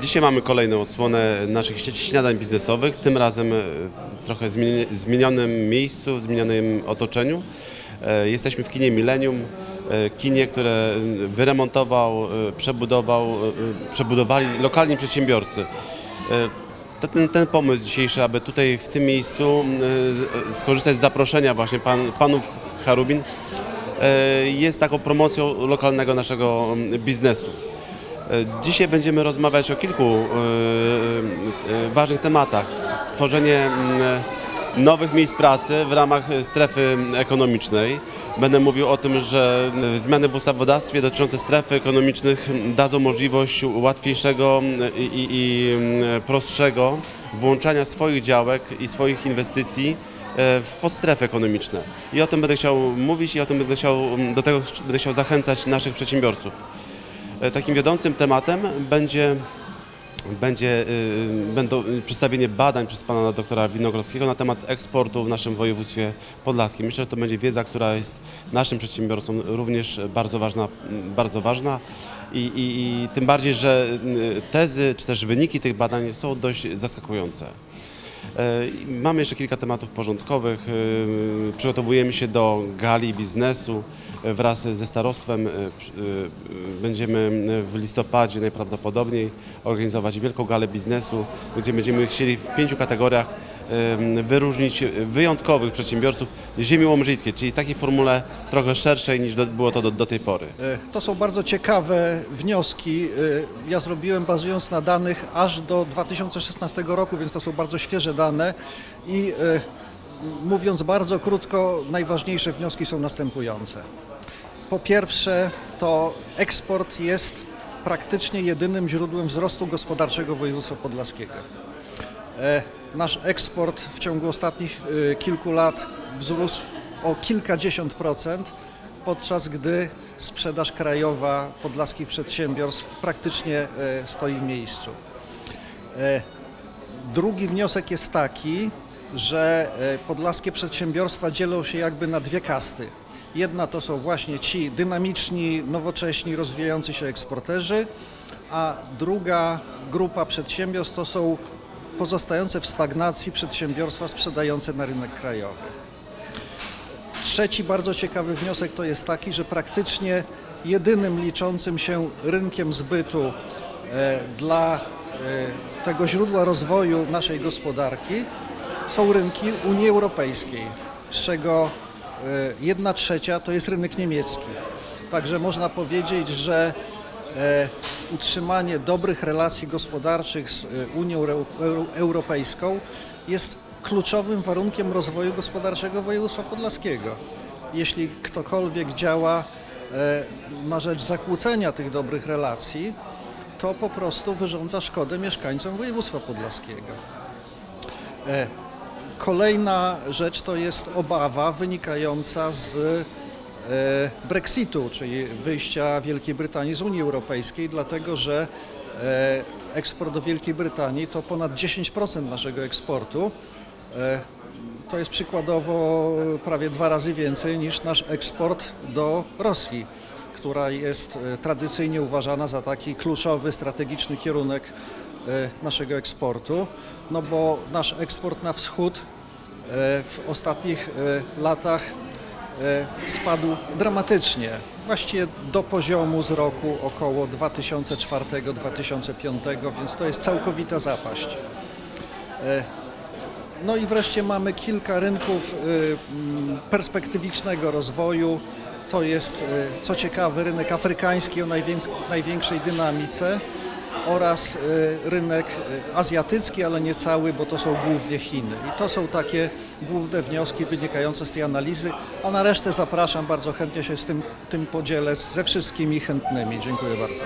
Dzisiaj mamy kolejną odsłonę naszych śniadań biznesowych, tym razem e, w trochę zmieni- zmienionym miejscu, w zmienionym otoczeniu. E, Jesteśmy w kinie Millennium, e, kinie, które wyremontował, przebudował, przebudowali lokalni przedsiębiorcy. Ten, ten pomysł dzisiejszy, aby tutaj w tym miejscu skorzystać z zaproszenia właśnie pan, panów Harubin, e, jest taką promocją lokalnego naszego biznesu. E, Dzisiaj będziemy rozmawiać o kilku e, ważnych tematach. Tworzenie nowych miejsc pracy w ramach strefy ekonomicznej. Będę mówił o tym, że zmiany w ustawodawstwie dotyczące strefy ekonomicznych dadzą możliwość łatwiejszego i, i, mm, prostszego włączania swoich działek i swoich inwestycji e, w podstrefy ekonomiczne. I o tym będę chciał mówić i o tym będę chciał, do tego będę chciał zachęcać naszych przedsiębiorców. E, Takim wiodącym tematem będzie, będzie y, będą przedstawienie badań przez pana doktora Winogrodzkiego na temat eksportu w naszym województwie podlaskim. Myślę, że to będzie wiedza, która jest naszym przedsiębiorcom również bardzo ważna, bardzo ważna i, i, i tym bardziej, że y, tezy czy też wyniki tych badań są dość zaskakujące. E, Mamy jeszcze kilka tematów porządkowych. E, Przygotowujemy się do gali biznesu e, wraz ze starostwem. Będziemy w listopadzie najprawdopodobniej organizować wielką galę biznesu, gdzie będziemy chcieli w pięciu kategoriach wyróżnić wyjątkowych przedsiębiorców ziemi łomżyjskiej, czyli takiej formule trochę szerszej niż do, było to do, do tej pory. E, To są bardzo ciekawe wnioski. E, Ja zrobiłem bazując na danych aż do 2016 roku, więc to są bardzo świeże dane i e, mówiąc bardzo krótko, najważniejsze wnioski są następujące. Po pierwsze, to eksport jest praktycznie jedynym źródłem wzrostu gospodarczego województwa podlaskiego. Nasz eksport w ciągu ostatnich e, kilku lat wzrósł o kilkadziesiąt procent, podczas gdy sprzedaż krajowa podlaskich przedsiębiorstw praktycznie e, stoi w miejscu. E, Drugi wniosek jest taki, że podlaskie przedsiębiorstwa dzielą się jakby na dwie kasty. Jedna to są właśnie ci dynamiczni, nowocześni, rozwijający się eksporterzy, a druga grupa przedsiębiorstw to są pozostające w stagnacji przedsiębiorstwa sprzedające na rynek krajowy. Trzeci bardzo ciekawy wniosek to jest taki, że praktycznie jedynym liczącym się rynkiem zbytu e, dla e, tego źródła rozwoju naszej gospodarki są rynki Unii Europejskiej, z czego e, jedna trzecia to jest rynek niemiecki. Także można powiedzieć, że utrzymanie dobrych relacji gospodarczych z e, Unią Euro- Euro- Europejską jest kluczowym warunkiem rozwoju gospodarczego województwa podlaskiego. Jeśli ktokolwiek działa e, na rzecz zakłócenia tych dobrych relacji, to po prostu wyrządza szkodę mieszkańcom województwa podlaskiego. E, Kolejna rzecz to jest obawa wynikająca z e, Brexitu, czyli wyjścia Wielkiej Brytanii z Unii Europejskiej, dlatego że e, eksport do Wielkiej Brytanii to ponad 10% naszego eksportu. E, To jest przykładowo prawie dwa razy więcej niż nasz eksport do Rosji, która jest e, tradycyjnie uważana za taki kluczowy, strategiczny kierunek e, naszego eksportu, no bo nasz eksport na wschód e, w ostatnich e, latach e, spadł dramatycznie, właściwie do poziomu z roku około 2004-2005, więc to jest całkowita zapaść. E, No i wreszcie mamy kilka rynków mm, perspektywicznego rozwoju. To jest, co ciekawe, rynek afrykański o najwięks- największej dynamice oraz y, rynek y, azjatycki, ale nie cały, bo to są głównie Chiny. I to są takie główne wnioski wynikające z tej analizy, a na resztę zapraszam, bardzo chętnie się z tym, tym podzielę ze wszystkimi chętnymi. Dziękuję bardzo.